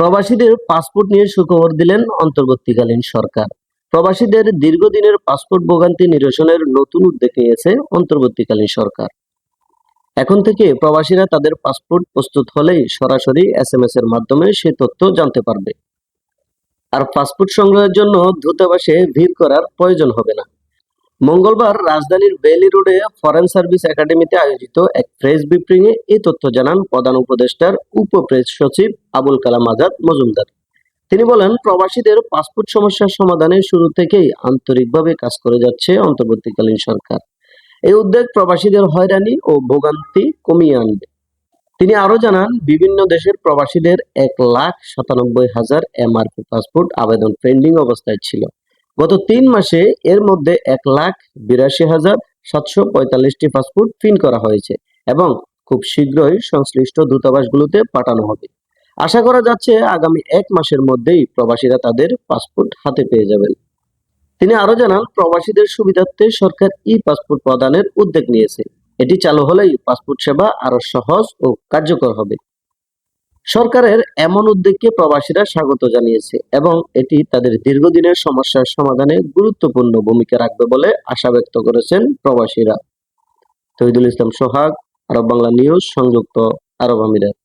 প্রবাসীদের পাসপোর্ট নিয়ে সুখবর দিলেন অন্তর্বর্তীকালীন সরকার। প্রবাসীদের দীর্ঘদিনের পাসপোর্ট ভোগান্তি নিরসনের নতুন উদ্যোগ নিয়েছে অন্তর্বর্তীকালীন সরকার। এখন থেকে প্রবাসীরা তাদের পাসপোর্ট প্রস্তুত হলেই সরাসরি এস এম এস এর মাধ্যমে সে তথ্য জানতে পারবে। আর পাসপোর্ট সংগ্রহের জন্য দূতাবাসে ভিড় করার প্রয়োজন হবে না। মঙ্গলবার রাজধানীর বেলি রোডে ফরেন সার্ভিস একাডেমিতে আয়োজিত এক প্রেস ব্রিফিংয়ে এই তথ্য জানান প্রধান উপদেষ্টার উপপ্রেস সচিব আবুল কালাম আজাদ মজুমদার। তিনি বলেন, প্রবাসীদের পাসপোর্ট সমস্যার সমাধানে শুরু থেকেই আন্তরিকভাবে কাজ করে যাচ্ছে অন্তর্বর্তীকালীন সরকার। এই উদ্যোগ প্রবাসীদের হয়রানি ও ভোগান্তি কমিয়ে আনবে। তিনি আরও জানান, বিভিন্ন দেশের প্রবাসীদের এক লাখ সাতানব্বই হাজার এমআরপি পাসপোর্ট আবেদন পেন্ডিং অবস্থায় ছিল। গত তিন মাসে এর মধ্যে এক লাখ বিরাশি হাজার সাতশো পঁয়তাল্লিশটি পাসপোর্ট প্রিন্ট করা হয়েছে এবং খুব শীঘ্রই সংশ্লিষ্ট দূতাবাসগুলোতে পাঠানো হবে। আশা করা যাচ্ছে আগামী এক মাসের মধ্যেই প্রবাসীরা তাদের পাসপোর্ট হাতে পেয়ে যাবেন। তিনি আরও জানান, প্রবাসীদের সুবিধার্থে সরকার ই পাসপোর্ট প্রদানের উদ্যোগ নিয়েছে। এটি চালু হলেই পাসপোর্ট সেবা আরও সহজ ও কার্যকর হবে। সরকারের এমন উদ্যোগকে প্রবাসীরা স্বাগত জানিয়েছে এবং এটি তাদের দীর্ঘদিনের সমস্যার সমাধানে গুরুত্বপূর্ণ ভূমিকা রাখবে বলে আশা ব্যক্ত করেছেন প্রবাসীরা। তহিদুল ইসলাম সোহাগ, আরব বাংলা নিউজ, সংযুক্ত আরব আমিরাত।